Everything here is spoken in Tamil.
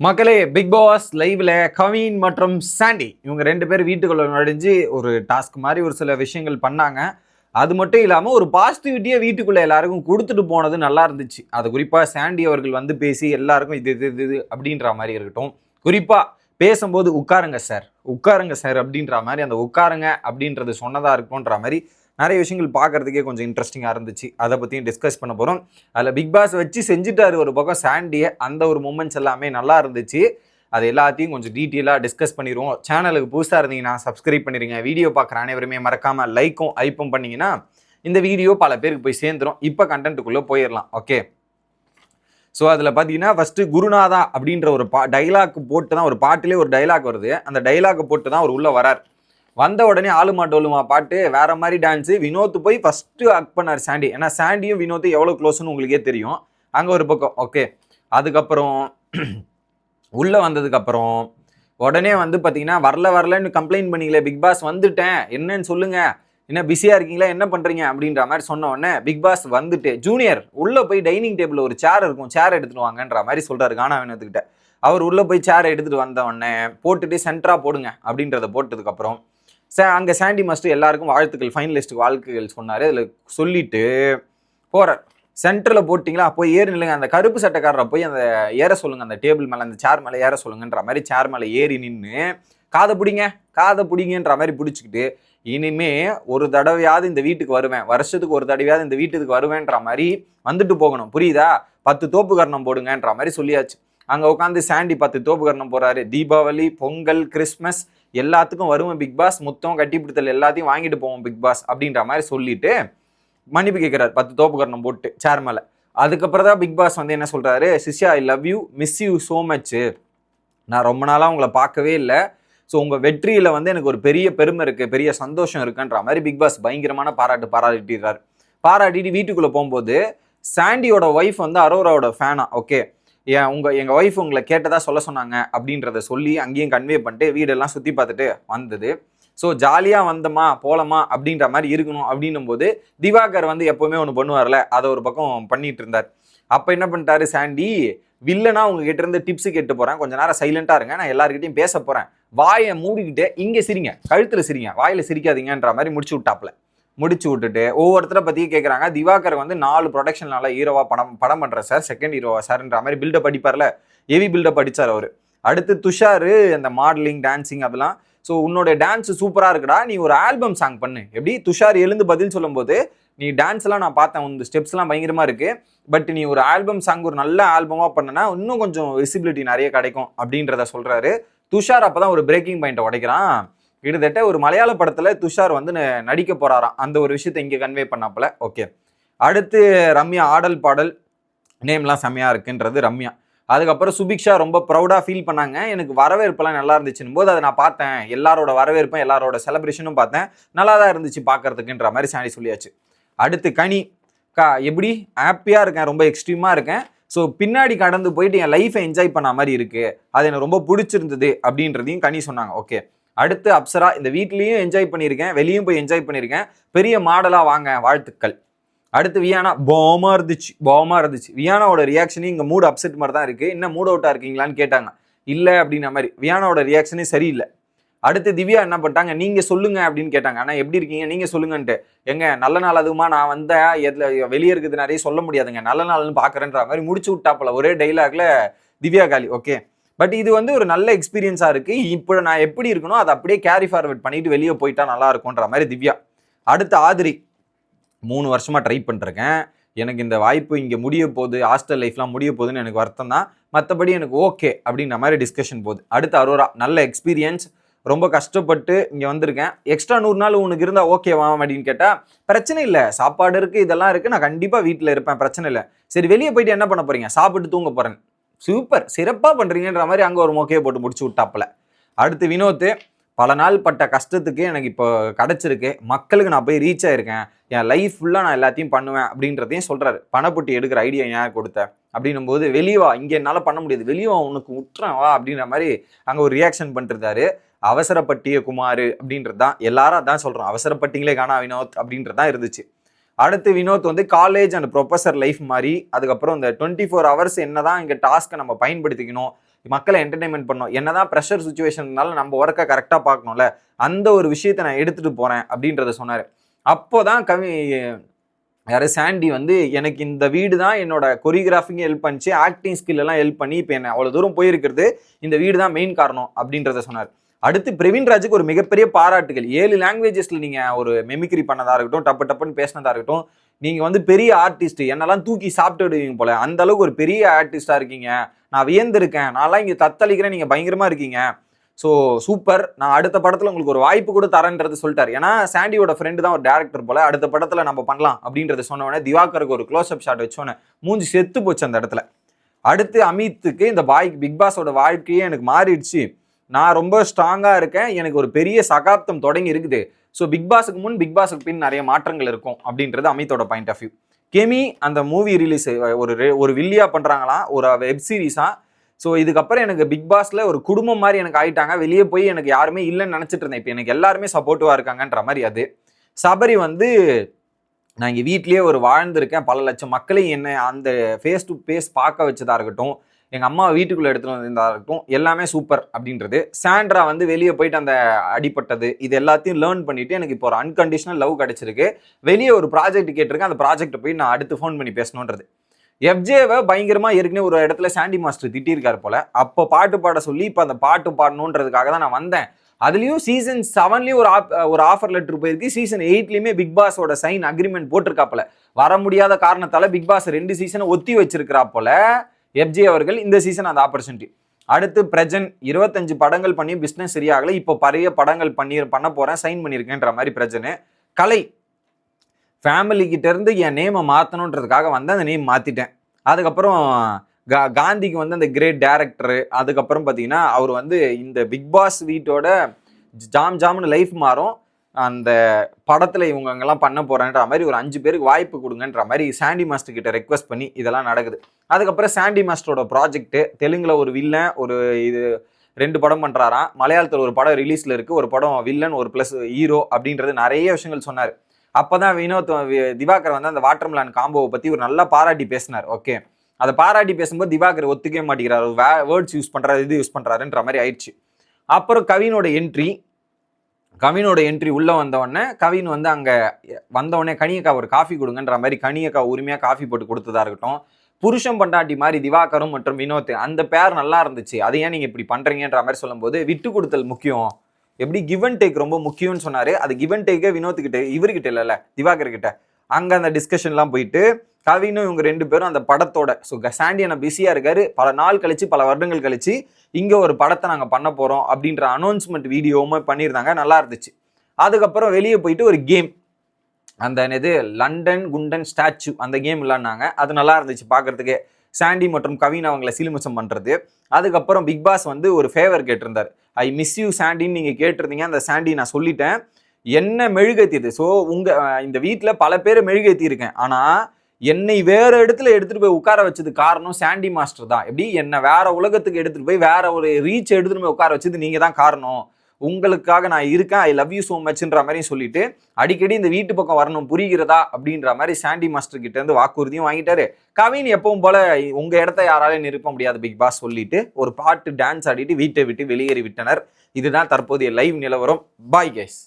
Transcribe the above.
மக்களே பிக் பாஸ் லைவ்ல கவின் மற்றும் சாண்டி இவங்க ரெண்டு பேர் வீட்டுக்குள்ள நுழைஞ்சு ஒரு டாஸ்க் மாதிரி ஒரு சில விஷயங்கள் பண்ணாங்க. அது மட்டும் இல்லாமல் ஒரு பாசிட்டிவிட்டியை வீட்டுக்குள்ளே எல்லாருக்கும் கொடுத்துட்டு போனது நல்லா இருந்துச்சு. அது குறிப்பாக சாண்டி அவர்கள் வந்து பேசி எல்லாருக்கும் இது இது இது இது அப்படின்ற மாதிரி இருக்கட்டும். குறிப்பாக பேசும்போது உட்காருங்க சார் உட்காருங்க சார் அப்படின்ற மாதிரி அந்த உட்காருங்க அப்படின்றது சொன்னதாக இருக்கும்ன்ற மாதிரி நிறைய விஷயங்கள் பார்க்குறதுக்கே கொஞ்சம் இன்ட்ரெஸ்டிங்காக இருந்துச்சு. அதை பற்றியும் டிஸ்கஸ் பண்ண போகிறோம் அதில் பிக் பாஸ் வச்சு செஞ்சுட்டாரு ஒரு பக்கம் சாண்டியை அந்த ஒரு மூமெண்ட்ஸ் எல்லாமே நல்லா இருந்துச்சு. அது எல்லாத்தையும் கொஞ்சம் டீட்டெயிலாக டிஸ்கஸ் பண்ணிடுவோம். சேனலுக்கு புதுசாக இருந்தீங்கன்னா சப்ஸ்கிரைப் பண்ணிடுங்க. வீடியோ பார்க்குற அனைவருமே மறக்காமல் லைக்கும் ஐப்பும் பண்ணிங்கன்னா இந்த வீடியோ பல பேருக்கு போய் சேர்ந்துரும். இப்போ கண்டென்ட்டுக்குள்ளே போயிடலாம் ஓகே ஸோ அதில் பார்த்தீங்கன்னா ஃபஸ்ட்டு குருநாதா அப்படின்ற ஒரு பா டைலாக் போட்டு தான் ஒரு பாட்டிலே ஒரு டைலாக் வருது. அந்த டைலாக் போட்டு தான் அவர் உள்ளே வரார். வந்த உடனே ஆளுமா டோலுமா பாட்டு வேற மாதிரி டான்ஸு வினோத் போய் ஃபஸ்ட்டு அக் பண்ணார் சாண்டி. ஏன்னா சாண்டியும் வினோத்தும் எவ்வளோ க்ளோஸ்னு உங்களுக்கே தெரியும். அங்கே ஒரு பக்கம். ஓகே அதுக்கப்புறம் உள்ளே வந்ததுக்கப்புறம் உடனே வந்து பார்த்தீங்கன்னா வரல வரலன்னு கம்ப்ளைண்ட் பண்ணிக்கல பிக் பாஸ் வந்துட்டேன். என்னன்னு சொல்லுங்க. என்ன பிஸியாக இருக்கீங்களா? என்ன பண்ணுறீங்க அப்படின்ற மாதிரி சொன்ன உடனே பிக் பாஸ் வந்துட்டு ஜூனியர் உள்ளே போய் டைனிங் டேபிள் ஒரு சேர் இருக்கும். சேர் எடுத்துட்டு வாங்கன்ற மாதிரி சொல்கிறாரு கானா வினோத்துக்கிட்ட அவர் உள்ளே போய் சேரை எடுத்துகிட்டு வந்த உடனே போட்டுட்டு சென்டராக போடுங்க அப்படின்றத போட்டதுக்கப்புறம் அங்கே சாண்டி மாஸ்டர் எல்லாருக்கும் வாழ்த்துக்கள் ஃபைனலிஸ்ட்டுக்கு வாழ்த்துக்கள் சொன்னார். அதில் சொல்லிட்டு போகிறார் சென்டரில் போட்டிங்களா? போய் ஏறி நில்லுங்க. அந்த கருப்பு சட்டைக்காரரை போய் அந்த ஏற சொல்லுங்கள் அந்த டேபிள் மேலே அந்த சேர் மேலே ஏற சொல்லுங்கன்ற மாதிரி சேர் மேலே ஏறி நின்று காதை பிடிங்க காதை பிடிங்கன்ற மாதிரி பிடிச்சிக்கிட்டு இனிமே ஒரு தடவையாவது இந்த வீட்டுக்கு வருவேன். வருஷத்துக்கு ஒரு தடவையாவது இந்த வீட்டுக்கு வருவேன்ற மாதிரி வந்துட்டு போகணும். புரியுதா? பத்து தோப்பு கர்ணம் போடுங்கன்ற மாதிரி சொல்லியாச்சு. அங்கே உட்காந்து சாண்டி பத்து தோப்பு கர்ணம் போகிறாரு தீபாவளி பொங்கல் கிறிஸ்மஸ் எல்லாத்துக்கும் வருவேன் பிக் பாஸ் மொத்தம் கட்டிப்பிடித்தல் எல்லாத்தையும் வாங்கிட்டு போவோம் பிக் பாஸ் அப்படின்ற மாதிரி சொல்லிட்டு மன்னிப்பு கேட்குறாரு. பத்து தோப்புக்கரணம் போட்டு சேர் மேலே. அதுக்கப்புறம் தான் பிக் பாஸ் வந்து என்ன சொல்கிறாரு சிஷியா I love you miss you so much நான் ரொம்ப நாளாக உங்களை பார்க்கவே இல்லை. ஸோ உங்கள் வெற்றியில் வந்து எனக்கு ஒரு பெரிய பெருமை இருக்குது பெரிய சந்தோஷம் இருக்குன்ற மாதிரி பிக் பாஸ் பயங்கரமான பாராட்டு பாராட்டிடுறாரு. பாராட்டிட்டு வீட்டுக்குள்ளே போகும்போது சாண்டியோட ஒய்ஃப் வந்து அரோராவோட ஃபேனா ஓகே ஏன் உங்கள் எங்கள் ஒய்ஃப் உங்களை கேட்டதாக சொல்ல சொன்னாங்க அப்படின்றத சொல்லி அங்கேயும் கன்வே பண்ணிட்டு வீடெல்லாம் சுற்றி பார்த்துட்டு வந்தது. ஸோ ஜாலியாக வந்தோமா போலமா அப்படின்ற மாதிரி இருக்கணும் அப்படின்னும் போது திவாகர் வந்து எப்போவுமே ஒன்று பண்ணுவார்ல அதை ஒரு பக்கம் பண்ணிட்டு இருந்தார். அப்போ என்ன பண்ணிட்டாரு சாண்டி வில்லனா உங்ககிட்ட இருந்து டிப்ஸ் கேட்டு போகிறேன் கொஞ்ச நேரம் சைலண்ட்டாக இருங்க நான் எல்லாருக்கிட்டையும் பேச போகிறேன் வாயை மூடிக்கிட்டு இங்கே சிரிங்க கழுத்தில் சிரிங்க வாயில் சிரிக்காதீங்கன்ற மாதிரி முடிச்சு விட்டாப்ல முடிச்சு விட்டுட்டு ஒவ்வொருத்தரை பற்றியும் கேட்குறாங்க திவாகர் வந்து நாலு புரொடக்ஷன் நல்லா ஹீரோவாக படம் படம் பண்ணுற சார் செகண்ட் ஹீரோவா சார்ன்ற மாதிரி பில்டப் அடிப்பார்ல. ஹெவி பில்டப் அடிச்சார் அவர். அடுத்து துஷார் அந்த மாடலிங் டான்சிங் அதெல்லாம். ஸோ உன்னோட டான்ஸ் சூப்பராக இருக்குடா நீ ஒரு ஆல்பம் சாங் பண்ணு. எப்படி? துஷார் எழுந்து பதில் சொல்லும்போது நீ டான்ஸ்லாம் நான் பார்த்தேன் உன் ஸ்டெப்ஸ்லாம் பயங்கரமாக இருக்குது பட் நீ ஒரு ஆல்பம் சாங் ஒரு நல்ல ஆல்பமாக பண்ணனா இன்னும் கொஞ்சம் விசிபிலிட்டி நிறைய கிடைக்கும். அப்படின்றத சொல்கிறாரு துஷார் அப்போ தான் ஒரு பிரேக்கிங் பாயிண்ட்டை உடைக்கிறான். கிட்டத்தட்ட ஒரு மலையாள படத்தில் துஷார் வந்து நடிக்க போகிறாராம் அந்த ஒரு விஷயத்தை இங்கே கன்வே பண்ணாப்புல. ஓகே அடுத்து ரம்யா ஆடல் பாடல் நேம்லாம் செம்மையாக இருக்குன்றது ரம்யா. அதுக்கப்புறம் சுபிக்ஷா ரொம்ப ப்ரௌடாக ஃபீல் பண்ணாங்க. எனக்கு வரவேற்பெல்லாம் நல்லா இருந்துச்சுன்னு போது அதை நான் பார்த்தேன். எல்லாரோட வரவேற்பும் எல்லாரோட செலப்ரேஷனும் பார்த்தேன். நல்லா தான் இருந்துச்சு பார்க்கறதுக்குன்ற மாதிரி சாணி சொல்லியாச்சு. அடுத்து கனி. கா எப்படி? ஹாப்பியாக இருக்கேன். ரொம்ப எக்ஸ்ட்ரீமாக இருக்கேன். ஸோ பின்னாடி கடந்து போயிட்டு என் லைஃப்பை என்ஜாய் பண்ண மாதிரி இருக்குது அது எனக்கு ரொம்ப பிடிச்சிருந்தது அப்படின்றதையும் கனி சொன்னாங்க. ஓகே அடுத்து அப்சரா இந்த வீட்லேயும் என்ஜாய் பண்ணியிருக்கேன் வெளியும் போய் என்ஜாய் பண்ணியிருக்கேன். பெரிய மாடலாக வாங்க வாழ்த்துக்கள். அடுத்து வியானா போமா இருந்துச்சு போமா இருந்துச்சு. வியானாவோட ரியாக்ஷனே இங்கே மூட் அப்செட் மாதிரி தான் இருக்குது என்ன மூட் அவுட்டாக இருக்கீங்களான்னு கேட்டாங்க. இல்லை அப்படின்ற மாதிரி. வியானாவோட ரியாக்ஷனே சரியில்லை. அடுத்து திவ்யா என்ன பண்ணிட்டாங்க நீங்கள் சொல்லுங்க அப்படின்னு கேட்டாங்க. ஆனால் எப்படி இருக்கீங்க? நீங்கள் சொல்லுங்கன்ட்டு. எங்க நல்ல நாள் அதுவுமா நான் வந்தேன் எதில் வெளியே இருக்குது நிறைய சொல்ல முடியாதுங்க. நல்ல நாள்னு பார்க்குறேன்ற மாதிரி முடிச்சு விட்டாப்புல ஒரே டைலாக்ல திவ்யா காலி ஓகே பட் இது வந்து ஒரு நல்ல எக்ஸ்பீரியன்ஸாக இருக்குது இப்போ நான் எப்படி இருக்கணும் அதை அப்படியே கேரி ஃபார்வர்ட் பண்ணிட்டு வெளியே போயிட்டா நல்லா இருக்கும்ன்ற மாதிரி திவ்யா. அடுத்த ஆதிரி. மூணு வருஷமாக ட்ரை பண்ணிருக்கேன். எனக்கு இந்த வாய்ப்பு இங்கே முடிய போகுது ஹாஸ்டல் லைஃப்லாம் முடிய போகுதுன்னு எனக்கு வருத்தம் தான். மற்றபடி எனக்கு ஓகே அப்படின்ற மாதிரி டிஸ்கஷன் போகுது. அடுத்து அரோரா. நல்ல எக்ஸ்பீரியன்ஸ் ரொம்ப கஷ்டப்பட்டு இங்கே வந்திருக்கேன். எக்ஸ்ட்ரா நூறு நாள் உனக்கு இருந்தால் ஓகேவா அப்படின்னு கேட்டால் பிரச்சனை இல்லை. சாப்பாடு இருக்குது இதெல்லாம் இருக்குது நான் கண்டிப்பாக வீட்டில் இருப்பேன். பிரச்சனை இல்லை. சரி வெளியே போயிட்டு என்ன பண்ண போகிறீங்க சாப்பிட்டு தூங்க போகிறேன் சூப்பர். சிறப்பாக பண்ணுறீங்கன்ற மாதிரி அங்கே ஒரு மொக்கையை போட்டு முடிச்சு விட்டாப்புல. அடுத்து வினோத் பல நாள் பட்ட கஷ்டத்துக்கு எனக்கு இப்போ கிடச்சிருக்கு. மக்களுக்கு நான் போய் ரீச் ஆயிருக்கேன். என் லைஃப் ஃபுல்லாக நான் எல்லாத்தையும் பண்ணுவேன் அப்படின்றதையும் சொல்கிறாரு பணப்பட்டி எடுக்கிற ஐடியா ஏன் கொடுத்த? அப்படின்னும் போது வெளியே வா. இங்கே என்னால் பண்ண முடியாது. வெளியவா உனக்கு விட்டுறேன் வா அப்படின்ற மாதிரி அங்கே ஒரு ரியாக்ஷன் பண்ணிருந்தாரு அவசரப்பட்டிய குமார் அப்படின்றது தான் எல்லாரும் அதான் சொல்கிறோம் அவசரப்பட்டிங்களே காணா வினோத் அப்படின்றது தான் இருந்துச்சு. அடுத்து வினோத் வந்து காலேஜ் அண்ட் ப்ரொஃபஸர் லைஃப் மாதிரி அதுக்கப்புறம் இந்த டுவெண்ட்டி ஃபோர் ஹவர்ஸ் என்ன தான் இங்கே டாஸ்க்கை நம்ம பயன்படுத்திக்கணும் மக்களை என்டர்டைன்மெண்ட் பண்ணணும் என்னதான் ப்ரெஷர் சுச்சுவேஷன்னாலும் நம்ம ஒர்க்கை கரெக்டாக பார்க்கணும்ல அந்த ஒரு விஷயத்தை நான் எடுத்துகிட்டு போகிறேன் அப்படின்றத சொன்னார். அப்போ தான் கவி யாரு சாண்டி வந்து எனக்கு இந்த வீடு தான் என்னோட கொரியோகிராஃபிங்கும் ஹெல்ப் பண்ணிச்சு ஆக்டிங் ஸ்கில் எல்லாம் ஹெல்ப் பண்ணி இப்போ என்ன அவ்வளோ தூரம் போயிருக்கிறது இந்த வீடு தான் மெயின் காரணம் அப்படின்றத சொன்னார். அடுத்து பிரவீன் ராஜுக்கு ஒரு மிகப்பெரிய பாராட்டுகள். ஏழு லாங்குவேஜஸ்ல நீங்க ஒரு மெமிக்ரி பண்ணதா இருக்கட்டும் டப்பு டப்புன்னு பேசினதா இருக்கட்டும் நீங்க வந்து பெரிய ஆர்டிஸ்ட் என்னெல்லாம் தூக்கி சாப்பிட்டு விடுவீங்க போல அந்த அளவுக்கு ஒரு பெரிய ஆர்டிஸ்டா இருக்கீங்க. நான் வியந்திருக்கேன். நான்லாம் இங்க தத்தளிக்கிறேன் நீங்க பயங்கரமா இருக்கீங்க. ஸோ சூப்பர் நான் அடுத்த படத்தில் உங்களுக்கு ஒரு வாய்ப்பு கூட தரேன்றது சொல்லிட்டார். ஏன்னா சாண்டியோட ஃப்ரெண்டு தான் ஒரு டேரக்டர் போல அடுத்த படத்தில் நம்ம பண்ணலாம் அப்படின்றத சொன்ன திவாகருக்கு ஒரு க்ளோஸ் அப் ஷாட் வச்சோன்னே மூஞ்சி செத்து போச்சு அந்த இடத்துல. அடுத்து அமித்துக்கு இந்த பாய் பிக் பாஸோட வாழ்க்கையே எனக்கு மாறிடுச்சு. நான் ரொம்ப ஸ்ட்ராங்காக இருக்கேன். எனக்கு ஒரு பெரிய சகாப்தம் தொடங்கி இருக்குது. ஸோ பிக் பாஸுக்கு முன் பிக் பாஸுக்கு பின் நிறைய மாற்றங்கள் இருக்கும் அப்படின்றது அமித்தோட பாயிண்ட் ஆஃப் வியூ கெமி அந்த மூவி ரிலீஸ் ஒரு ஒரு வில்லியா பண்ணுறாங்களாம் ஒரு வெப் சீரிஸாக ஸோ இதுக்கப்புறம் எனக்கு பிக் பாஸில் ஒரு குடும்பம் மாதிரி எனக்கு ஆயிட்டாங்க. வெளியே போய் எனக்கு யாருமே இல்லைன்னு நினச்சிட்டு இருந்தேன். இப்போ எனக்கு எல்லாருமே சப்போர்ட்டிவாக இருக்காங்கன்ற மாதிரி அது. சபரி வந்து நான் இங்கே வீட்லேயே ஒரு வாழ்ந்திருக்கேன். பல லட்சம் மக்களையும் என்ன அந்த ஃபேஸ் டு ஃபேஸ் பார்க்க வச்சதாக இருக்கட்டும். எங்கள் அம்மா வீட்டுக்குள்ளே எடுத்துகிட்டு வந்ததா எல்லாமே சூப்பர் அப்படின்றது. சாண்ட்ரா வந்து வெளியே போயிட்டு அந்த அடிப்பட்டது இது எல்லாத்தையும் லேர்ன் பண்ணிட்டு எனக்கு இப்போ ஒரு அன்கண்டிஷனல் லவ் கிடச்சிருக்கு. வெளியே ஒரு ப்ராஜெக்ட் கேட்டிருக்கேன். அந்த ப்ராஜெக்ட்டை போய் நான் அடுத்து ஃபோன் பண்ணி பேசணுன்றது. எஃப்ஜேவை பயங்கரமாக ஏற்கனவே ஒரு இடத்துல சாண்டி மாஸ்டர் திட்டியிருக்காரு போல. அப்போ பாட்டு பாட சொல்லி இப்போ அந்த பாட்டு பாடணுன்றதுக்காக தான் நான் வந்தேன். அதுலேயும் சீசன் செவன்லேயும் ஒரு ஆப் ஒரு ஆஃபர் லெட்டர் போயிருக்கு. சீசன் எயிட்லேயுமே பிக் பாஸோட சைன் அக்ரிமெண்ட் போட்டிருக்காப்புல வர முடியாத காரணத்தால் பிக் பாஸ் ரெண்டு சீசனை ஒத்தி வச்சிருக்கிறா போல. எஃப்ஜே அவர்கள் இந்த சீசன் அந்த ஆப்பர்ச்சுனிட்டி அடுத்து பிரஜன் இருபத்தஞ்சு படங்கள் பண்ணி பிஸ்னஸ் சரியாகலை இப்போ பழைய படங்கள் பண்ணி பண்ண போகிறேன் சைன் பண்ணியிருக்கேன்ற மாதிரி பிரஜனு கலை. ஃபேமிலி இருந்து என் நேமை மாற்றணுன்றதுக்காக வந்து அந்த நேம் மாற்றிட்டேன் அதுக்கப்புறம் கா காந்திக்கு வந்து அந்த கிரேட் டேரக்டரு அதுக்கப்புறம் பார்த்தீங்கன்னா அவர் வந்து இந்த பிக் பாஸ் வீட்டோட ஜாம் ஜாம்னு லைஃப் மாறும். அந்த படத்தில் இவங்கெல்லாம் பண்ண போகிறேன்ற மாதிரி ஒரு அஞ்சு பேருக்கு வாய்ப்பு கொடுங்கன்ற மாதிரி சாண்டி மாஸ்டர் கிட்ட ரெக்வஸ்ட் பண்ணி இதெல்லாம் நடக்குது. அதுக்கப்புறம் சாண்டி மாஸ்டரோட ப்ராஜெக்ட்டு தெலுங்கில் ஒரு வில்லன் ஒரு இது ரெண்டு படம் பண்ணுறாராம் மலையாளத்தில் ஒரு படம் ரிலீஸில் இருக்குது ஒரு படம் வில்லன் ஒரு ப்ளஸ் ஹீரோ அப்படின்றது நிறைய விஷயங்கள் சொன்னார். அப்போ தான் வினோத் திவாகர் வந்து அந்த வாட்டர்மெலான் காம்போவை பற்றி ஒரு நல்லா பாராட்டி பேசினார். ஓகே அதை பாராட்டி பேசும்போது திவாகர் ஒத்துக்கவே மாட்டேங்கிறாரு. வேர்ட்ஸ் யூஸ் பண்ணுறாரு இது யூஸ் பண்ணுறாருன்ற மாதிரி ஆயிடுச்சு. அப்புறம் கவினோட என்ட்ரி கவினோட என்ட்ரி உள்ளே வந்தவொடனே கவின் வந்து அங்கே வந்தவொடனே கனியக்கா ஒரு காஃபி கொடுங்கன்ற மாதிரி கனியக்கா உரிமையாக காஃபி போட்டு கொடுத்ததா இருக்கட்டும். புருஷன் பண்டாட்டி மாதிரி திவாகரும் மற்றும் வினோத் அந்த பேர் நல்லா இருந்துச்சு. அதை ஏன் நீங்கள் இப்படி பண்ணுறீங்கன்ற மாதிரி சொல்லும்போது விட்டு கொடுத்தல் முக்கியம். எப்படி கிவ் அண்ட் டேக் ரொம்ப முக்கியம்னு சொன்னார். அது கிவ் அண்ட் டேக்கே வினோத்துக்கிட்ட இவர்கிட்ட இல்லைல்ல திவாகர் கிட்ட அங்கே அந்த டிஸ்கஷன்லாம் போயிட்டு கவினும் இவங்க ரெண்டு பேரும் அந்த படத்தோட ஸோ சாண்டி அண்ணா பிஸியாக இருக்காரு. பல நாள் கழிச்சு பல வருடங்கள் கழிச்சு இங்கே ஒரு படத்தை நாங்கள் பண்ண போகிறோம் அப்படின்ற அனௌன்ஸ்மெண்ட் வீடியோவுமே பண்ணியிருந்தாங்க. நல்லா இருந்துச்சு. அதுக்கப்புறம் வெளியே போயிட்டு ஒரு கேம் அந்த என்னது லண்டன் குண்டன் ஸ்டாச்சு அந்த கேம் விளாட்னாங்க. அது நல்லா இருந்துச்சு பார்க்கறதுக்கே சாண்டி மற்றும் கவின் அவங்கள சிலுமிச்சம் பண்ணுறது அதுக்கப்புறம் பிக் பாஸ் வந்து ஒரு ஃபேவர் கேட்டிருந்தார். ஐ மிஸ் யூ சாண்டின்னு நீங்கள் கேட்டிருந்தீங்க. அந்த சாண்டி நான் சொல்லிட்டேன். என்ன மெழுகேத்தியது? ஸோ உங்கள் இந்த வீட்டில் பல பேர் மெழுகேத்தி இருக்கேன் ஆனால் என்னை வேற இடத்துல எடுத்துட்டு போய் உட்கார வச்சது காரணம் சாண்டி மாஸ்டர் தான். எப்படி? என்னை வேற உலகத்துக்கு எடுத்துட்டு போய் வேற ஒரு ரீச் எடுத்துட்டு போய் உட்கார வச்சது நீங்க தான் காரணம். உங்களுக்காக நான் இருக்கேன். ஐ லவ் யூ ஸோ மச்ன்ற மாதிரியும் சொல்லிட்டு அடிக்கடி இந்த வீட்டு பக்கம் வரணும். புரிகிறதா? அப்படின்ற மாதிரி சாண்டி மாஸ்டர் கிட்ட இருந்து வாக்குறுதியும் வாங்கிட்டாரு. கவின் எப்பவும் போல உங்க இடத்த யாராலையும் நிரப்ப முடியாது பிக் பாஸ் சொல்லிட்டு ஒரு பாட்டு டான்ஸ் ஆடிட்டு வீட்டை விட்டு வெளியேறி விட்டனர். இதுதான் தற்போதைய லைவ் நிலவரம். பாய் கேஸ்